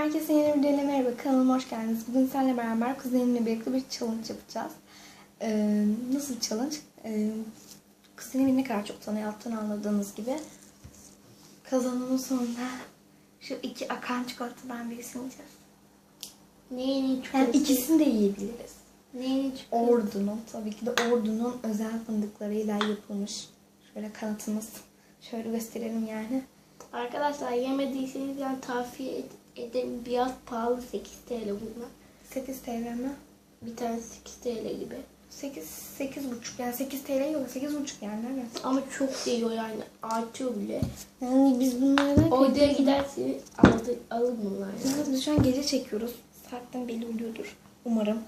Herkese yeni bir videoyla merhaba. Kanalıma hoş geldiniz. Bugün seninle beraber kuzenimle birlikte bir challenge yapacağız. Ee, nasıl bir challenge? Ee, kuzenim beni ne kadar çok yaptığını anladığınız gibi. Kazanımın sonunda şu iki akan çikolatadan birisini yiyeceğiz. Neyin çikolatası? Yani ikisini de yiyebiliriz. Neyin çikolatası? Ordu'nun, tabii ki de Ordu'nun özel fındıklarıyla yapılmış. Şöyle kanatımız. Şöyle gösterelim yani. Arkadaşlar yemediyseniz yani tavsiye ed- ederim. Biraz pahalı 8 TL bunlar. 8 TL mi? Bir tane 8 TL gibi. 8, 8 buçuk yani 8 TL yok 8 buçuk yani evet. Ama çok değiyor yani artıyor bile. Yani biz bunlardan Oraya giderseniz alır, alır bunlar. Yani. Yalnız biz şu an gece çekiyoruz. Saatten belli oluyordur. Umarım.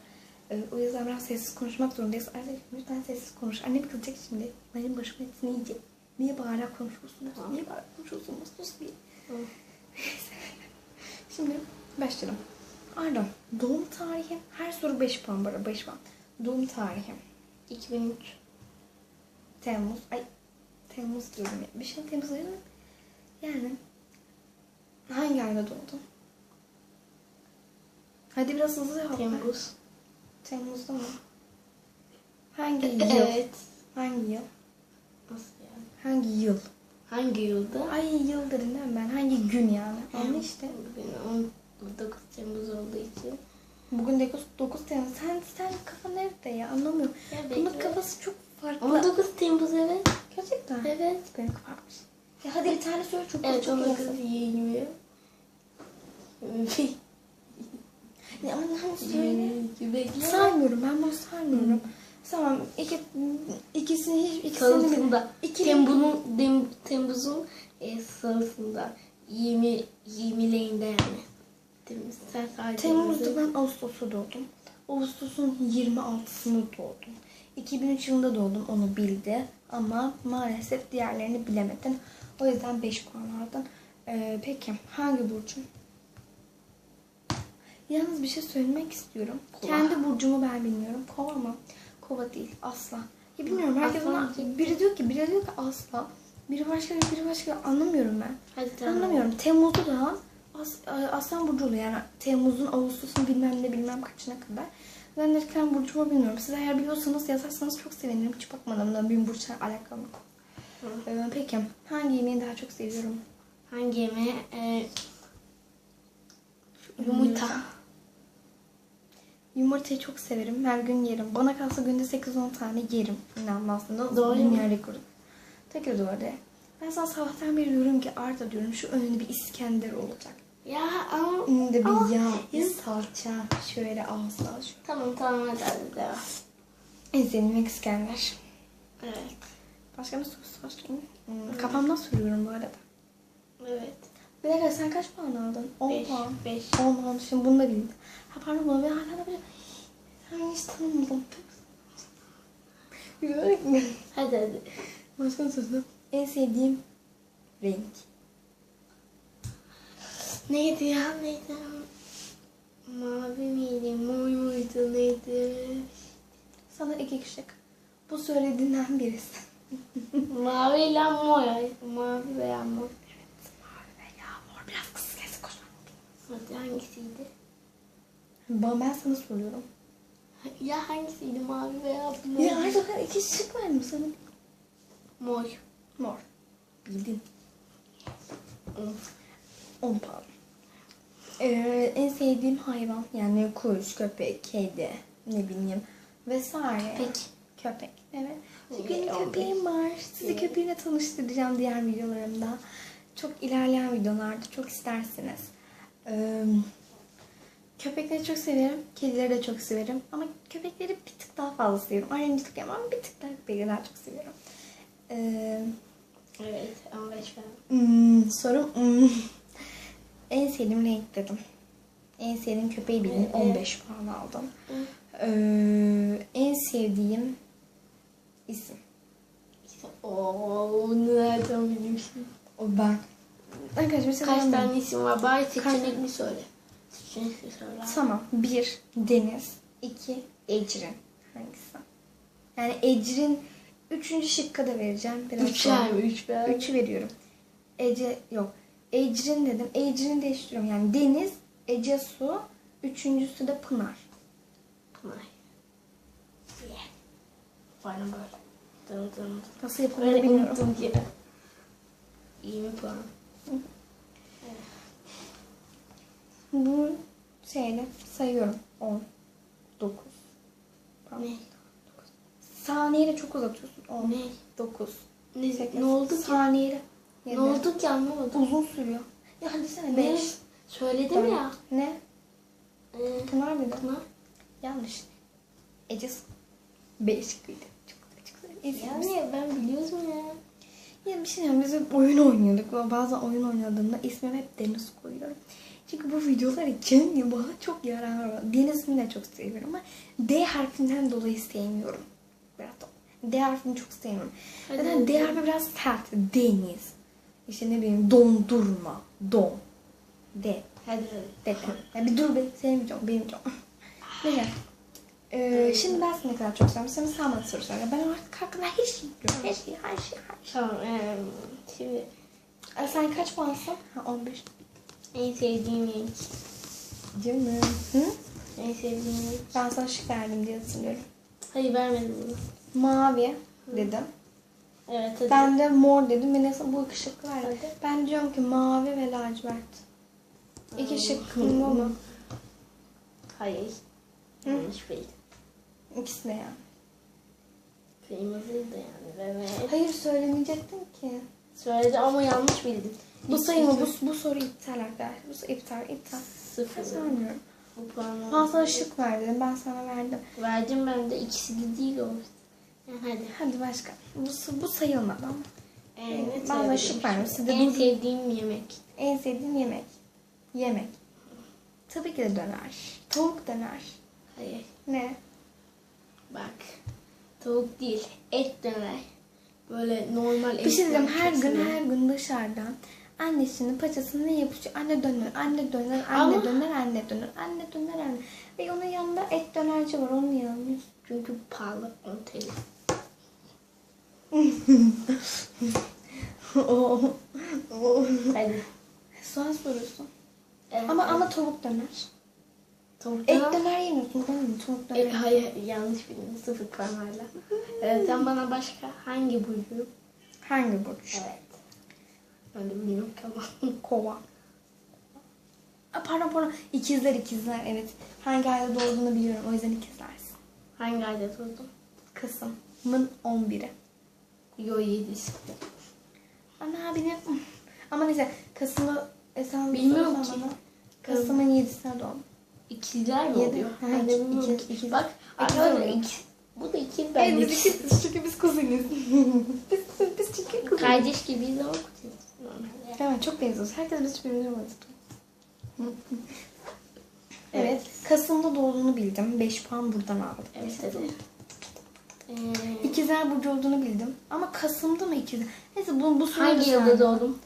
Ee, o yüzden biraz sessiz konuşmak zorundayız. Artık lütfen sessiz konuş. Annem kızacak şimdi. Benim başıma etsin iyice. Niye bağırarak konuşuyorsunuz? Tamam. Niye bağırarak konuşuyorsunuz? Sus bir. Tamam. Şimdi başlayalım. Arda, doğum tarihi. Her soru 5 puan bara 5 puan. Doğum tarihi. 2003. Temmuz. Ay Temmuz diyorum ya. Bir şey Temmuz ayı? Yani hangi ayda doğdun? Hadi biraz hızlı cevap. Temmuz. Temmuz'da mı? Hangi yıl? Evet. Hangi yıl? Nasıl yani? Hangi yıl? Hangi yılda? Ay yıl dedim değil mi ben? Hangi gün yani? Anla işte. Bugün 19 Temmuz olduğu için. Bugün 9, 9 Temmuz. Sen, sen kafa nerede ya? Anlamıyorum. Ya Bunun kafası çok farklı. 19 Temmuz evet. Gerçekten. Evet. Benim kafarmış. Ya hadi bir tane söyle çok Evet çok 19 iyi. 20. Ya ama hani söyle. Saymıyorum ben bunu saymıyorum. Tamam iki, ikisini hiç ikisini. İki- Temmuz'un Tem, Temmuz'un e, sarısında. 20 20'lerinde yani. Temmuz. Sen sadece Temmuz'da ben Ağustos'ta doğdum. Ağustos'un 26'sında doğdum. 2003 yılında doğdum onu bildi. Ama maalesef diğerlerini bilemedin. O yüzden 5 puan aldın. Ee, peki hangi burcun? Yalnız bir şey söylemek istiyorum. Kova. Kendi burcumu ben bilmiyorum. Kova mı? Kova değil. Asla. Ya bilmiyorum. Herkes Aslan diyecek. biri diyor ki biri diyor ki asla. Biri başka biri başka anlamıyorum ben. Hadi tamam. Anlamıyorum. Temmuz'da da As, Aslan Burcu oluyor. Yani Temmuz'un, Ağustos'un bilmem ne bilmem kaçına kadar. Ben de kendi burcumu bilmiyorum. Siz eğer biliyorsanız yazarsanız çok sevinirim. Hiç bakmadım da benim burçla alakam yok. Ee, peki hangi yemeği daha çok seviyorum? Hangi yemeği? E, yumurta. Yumurtayı çok severim. Her gün yerim. Bana kalsa günde 8-10 tane yerim. İnanmazsın. Doğru Dünya rekoru. Tekrar doğru de. Ben sana sabahtan beri diyorum ki Arda diyorum şu önünde bir İskender olacak. Ya ama... Önünde Ama- bir yağ, bir salça. Şöyle ağzına şu. Tamam tamam hadi hadi devam. En sevdiğim İskender. Evet. Başka ne sorusu var? Hmm, Kafamdan soruyorum bu arada. Evet. Bir dakika sen kaç puan aldın? 10 5. puan. 5. 10 puan. Şimdi bunu da bildim. Pardon bunu ben hala bir... Sen hiç tanımadım. Güzel mi? Hadi hadi. Başka ne sorusu? En sevdiğim renk. Neydi ya neydi? Mavi miydi? Mor muydu neydi? Sana iki kişi. Bu söylediğinden birisi. Mavi ile mor. Mavi veya mor. Mavi veya mor. Biraz kısık kes koşma. Hadi hangisiydi? Ben, ben sana soruyorum. Ya hangisiydi mavi veya mor? Ya artık iki şık verdim sana. Mor. Mor. Bildin. Of. 10 puan. Ee, en sevdiğim hayvan yani kuş, köpek, kedi, ne bileyim vesaire. Köpek. Köpek. Evet. Ee, Çünkü benim köpeğim var. Sizi köpeğimle tanıştıracağım diğer videolarımda. Çok ilerleyen videolarda çok isterseniz. Ee, köpekleri çok severim. Kedileri de çok severim. Ama köpekleri bir tık daha fazla seviyorum. Ayrıncılık ama bir tık daha köpekleri daha çok seviyorum. Ee, Evet 15 falan. Hmm, sorum hmm. en sevdiğim renk dedim. En sevdiğim köpeği bildim. Evet. 15 puan aldım. Ee, en sevdiğim isim. Ooo nereden bilmişsin? O ben. Arkadaşlar mesela Kaç ben- tane isim var? Bari Kaç- seçenekli söyle. Seçenekli söyle. Tamam. Bir Deniz. iki Ecrin. Hangisi? Yani Ecrin üçüncü şıkkı da vereceğim. Biraz Üçer sonra. mi? Üç ver. Üçü veriyorum. Ece yok. Ecrin dedim. Ecrin'i değiştiriyorum. Yani Deniz, Ece Su. Üçüncüsü de Pınar. Pınar. Yeah. Bana böyle. Dın dın dın. Nasıl Böyle bilmiyorum. ki. 20 puan. Bu şeyle sayıyorum. 10, 9. Ne? Saniyeyle çok uzatıyorsun. 10, Ne? 9, Ne, 8. ne oldu ki? Saniyeyle. Ne oldu ki anlamadım. Uzun sürüyor. Ya hadi sen Ne? 5. Söyledim ya. Ne? Ee, Pınar mıydı? Pınar. Yanlış. Ece Su. 5 şıkkıydı. Çok çok güzel. Yani ben biliyordum ya. Ya bir şey diyeyim, biz hep oyun oynuyorduk. Bazen oyun oynadığımda ismimi hep Deniz koyuyorum. Çünkü bu videolar için bana çok yarar var. Deniz'ini de çok seviyorum ama D harfinden dolayı sevmiyorum. Biraz. D harfini çok sevmiyorum. Hadi. D harfi biraz sert. Deniz. İşte ne bileyim dondurma. Don. D. Hadi hadi. D. Ya bir dur be. Sevmeyeceğim. Benim canım. Neyse. Ee, şimdi ben seni ne kadar çok seviyorum. Sen sen bana soru sor. Ya Ben artık hakkında her şeyi biliyorum. Her şeyi, her şeyi, her şeyi. Tamam. ee, şimdi sen kaç puansın? Ha 15. en sevdiğim renk. Canım. Hı? En sevdiğim renk. Ben sana şık verdim diye hatırlıyorum. Hayır vermedim bunu. Mavi dedim. Evet hadi. Ben de mor dedim. Nasıl bu şık verdi. Hadi. Ben diyorum ki mavi ve lacivert. İki şık bu mu? Hayır. Hı? Yanlış bildim. İkisi de yani. Kırmızıydı yani. Evet. Hayır söylemeyecektim ki. Söyledi ama yanlış bildim. Bu İki- sayı mı? iki- Bu, bu soru iptal arkadaşlar. Bu soru iptal, iptal. Sıfır. Ben sanmıyorum. Ben sana şık ver dedim. Ben sana verdim. Verdim ben de ikisi de değil o. Yani hadi. Hadi başka. Bu, bu sayılmadı ama. Ee, Ben sana şık de En sevdiğim yemek. En sevdiğin yemek. Yemek. Tabii ki de döner. Tavuk döner. Hayır. Ne? Bak. Tavuk değil. Et döner. Böyle normal et. Bir şey diyeceğim. Her gün her gün dışarıdan annesinin paçasına ne yapışıyor? Anne döner, anne döner, anne Ama- döner, anne döner, anne döner, anne. Ve onun yanında et dönerci var. Onu yanlış. Çünkü pahalı 10 TL. Oo. Oo. Hadi. Evet. Ama ama tavuk döner. Tavuk Et döner- döner yemiyorsun değil mi? Tavuk döner. E, hayır yanlış bildim. Sıfır puan hala. Evet, sen bana başka hangi burcu? Hangi burç? Evet. Ben de bilmiyorum ki ama. Kova. Aa, pardon pardon. İkizler ikizler evet. Hangi ayda doğduğunu biliyorum. O yüzden ikizlersin. hangi ayda doğdun? Kasım'ın 11'i. Yo 7'si. Ana benim. Ama neyse Kasım'ı e, sen Bilmiyorum ki. bana. Kasım'ın 7'sine doğdum. İkizler mi Yedi. oluyor? Ha, ikiz- ki. ikiz. Bak arkadaşlar ikiz. Bu da ikiz ben ikiz. ikiziz çünkü biz kuzeniz. biz, biz çünkü kuzeniz. Kardeş gibiyiz ama kuzeniz. Evet çok benziyoruz. Herkes biz birbirine benziyor. Evet. Kasım'da doğduğunu bildim. 5 puan buradan aldım. Evet hadi. Ee, İkizler Burcu olduğunu bildim. Ama Kasım'da mı ikizler? Neyse bu, bu soruyu hangi da yılda doğdun?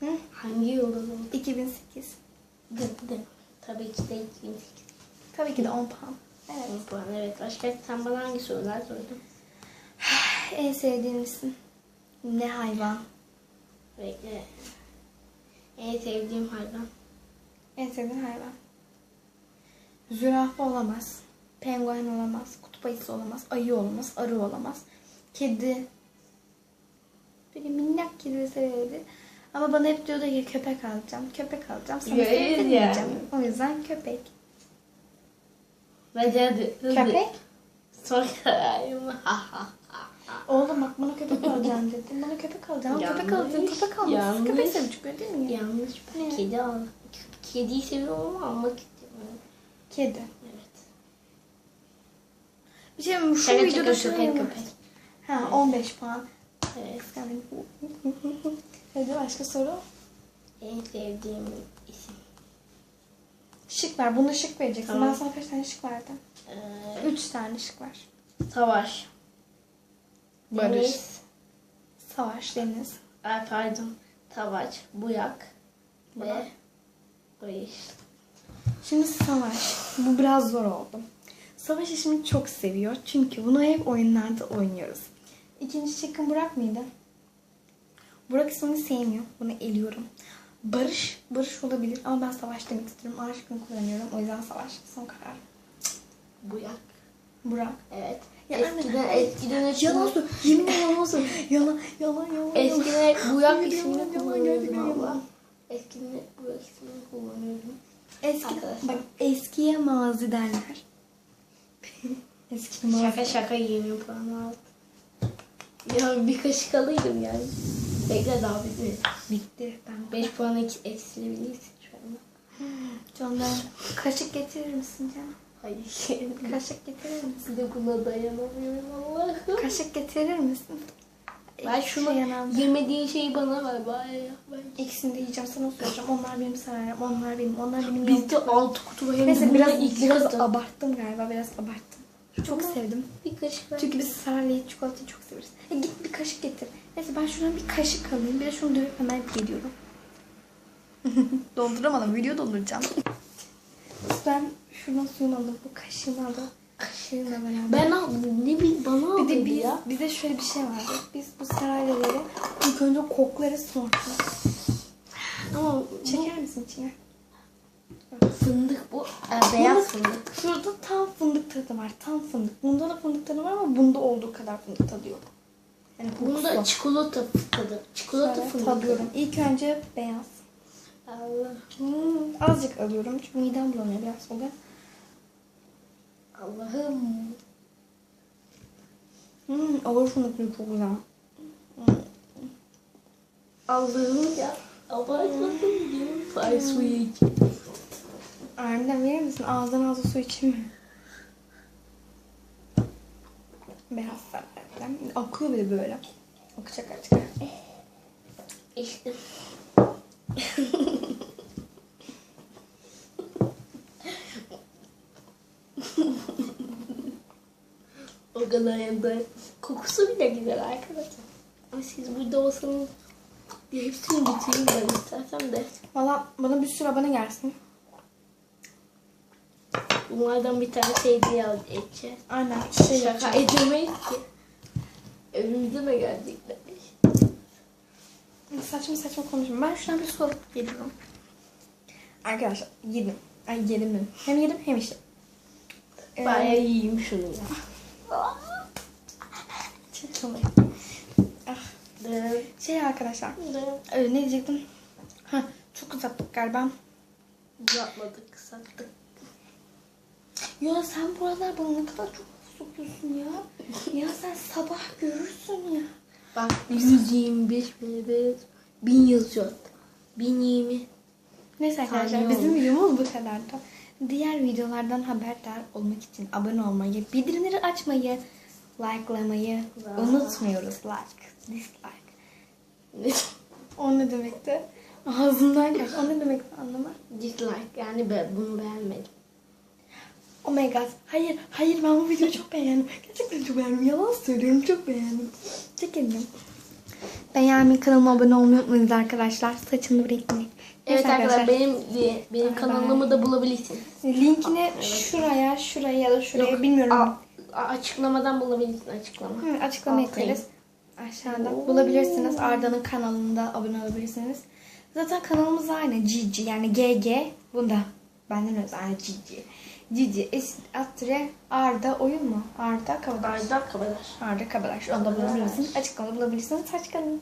Hı? Hangi yılda doğdun? 2008. Dı, dı. Tabii ki de 2008. Tabii ki de 10 puan. Evet. Puan evet. Başka sen bana hangi sorular sordun? En sevdiğinsin ne hayvan? Bekle. En sevdiğim hayvan. En sevdiğin hayvan. Zürafa olamaz. Penguen olamaz. Kutup ayısı olamaz. Ayı olamaz. Arı olamaz. Kedi. Böyle minnak kedi severdi. Ama bana hep diyordu ki köpek alacağım. Köpek alacağım. Sana Yes, sevdirmeyeceğim. yani. O yüzden köpek. Hızlı. Köpek? Son kararım. Oğlum bak bana köpek alacağım dedim. Bana köpek alacağım. Ama Köpek Yanlış, alacağım. Köpek yanlış. Köpek çünkü değil mi? Yanlış. Ben Ne? kedi al. Kediyi seviyorum ama almak istemiyorum. Kedi. Evet. Bir şey mi? Şu Şaka videoda şaka köpek. Ha 15 puan. Evet. Yani Hadi başka soru. En sevdiğim isim. Şık ver. Bunu şık vereceksin. Tamam. Ben sana kaç tane şık verdim? Ee, 3 tane şık ver. Savaş. Barış. Deniz. Savaş, Deniz. Ay pardon. Tavaç. Buyak. Ve. Barış. Şimdi Savaş. Bu biraz zor oldu. Savaş işimi çok seviyor. Çünkü bunu hep oyunlarda oynuyoruz. İkinci şıkkım Burak mıydı? Burak ismini sevmiyor. Bunu eliyorum. Barış, Barış olabilir ama ben Savaş demek istiyorum. Aşkım kullanıyorum. O yüzden Savaş. Son karar. Bu yak. Burak. Evet. Ya eskiden anne, eskiden hep Yalan söyle. Yemin yalan söyle. Yalan, yalan, yalan. Eskiden hep bu yak Yalan, ismini kullanıyordum abla. Eskiden hep bu yak ismini kullanıyordum. Eski, Arkadaşlar. bak eskiye mazi derler. Eski mazi. Şaka şaka 20 puan aldım. Ya bir kaşık alaydım yani. Bekle daha bitmedi. Bitti. Ben 5 puan ek- eksilebilirsin şu anda. Canım kaşık getirir misin canım? Hayır. Kaşık getirir misin? Bir de buna dayanamıyorum Allah'ım. Kaşık getirir misin? Ben şunu yanımda. yemediğin şeyi bana ver bari. İkisini de yiyeceğim sana soracağım. Onlar benim severim. Onlar benim. Onlar benim. Bizde 6 kutu var. Neyse biraz biraz abarttım galiba. Biraz abarttım. Çok sevdim. Bir kaşık ver. Çünkü biz sarılayı çikolatayı çok severiz. E git bir kaşık getir. Neyse ben şuradan bir kaşık alayım. Bir de şunu dövüp hemen geliyorum. Dolduramadım. Video dolduracağım. ben şuradan suyunu aldım. Bu kaşığını aldım. Kaşığımla beraber. Ben aldım. Ne bir bana bir aldın de biz, ya. bize şöyle bir şey vardı. Biz bu sarayları ilk önce koklarız sonra. Ama Çeker misin içine? bu fındık bu. E, beyaz fındık. Şurada tam fındık tadı var. Tam fındık. Bunda da fındık tadı var ama bunda olduğu kadar fındık tadı yok. Yani Bunda kokusu. çikolata tadı. Çikolata Şöyle tadıyorum. İlk önce beyaz. Allah. Hmm, azıcık alıyorum çünkü midem bulanıyor biraz sonra. Allah'ım. Hmm, ağır fındıklı çok güzel. Hmm. Allah'ım ya. Abartmasın diyorum. Ay suyu iç. Annem verir misin? Ağzına ağzı su içeyim mi? Beyaz sarılardan. Akıyor bir de böyle. Akacak artık. İşte. o kadar yanında kokusu bile güzel arkadaşlar. Ama siz burada olsanız bir hepsini bitireyim ben istersem de. Valla bana bir sürü abone gelsin. Bunlardan bir tane sevdiği al edeceğiz. Aynen. Şey Şaka edemeyiz ki. Evimize mi gelecekler? Saçma saçma konuşma. Ben şuradan bir su alıp geliyorum. Arkadaşlar yedim. Ay yedim mi? Hem yedim hem içtim. Ee, Bayağı yiyeyim şunu ya. Çakalım. Ah, Şey arkadaşlar. Ee, ne diyecektim? Ha, çok uzattık galiba. Yapmadık, sattık. Ya sen bu aralar bana ne kadar çok sokuyorsun ya. ya sen sabah görürsün ya. Bak 125 milibet 1000 yazıyor. 1020. Neyse arkadaşlar bizim videomuz bu kadardı. Diğer videolardan haberdar olmak için abone olmayı, bildirimleri açmayı, likelamayı unutmuyoruz. Like, dislike. O ne demekti? Ağzımdan kaç. O ne demekti anlama? Dislike yani ben bunu beğenmedim. Oh my god. Hayır, hayır ben bu videoyu çok beğendim. Gerçekten çok beğendim. Yalan söylüyorum çok beğendim. Çekelim. Beğenmeyi kanalıma abone olmayı unutmayınız arkadaşlar. Saçımı bırakmayın. Evet Neyse arkadaşlar benim benim Bay kanalımı da bulabilirsiniz. Linkini şuraya, şuraya ya da şuraya Yok, bilmiyorum. a- açıklamadan bulabilirsin açıklama. Hı, açıklama ekleriz. Aşağıda bulabilirsiniz. Arda'nın kanalında abone olabilirsiniz. Zaten kanalımız aynı. GG yani GG. Bunda benden özel GG. Eşit attire Arda oyun mu? Arda Kabadaş. Arda Kabadaş. Arda Kabadaş. Onu da bulabilirsiniz. Açıklamada bulabilirsiniz. Hoşçakalın.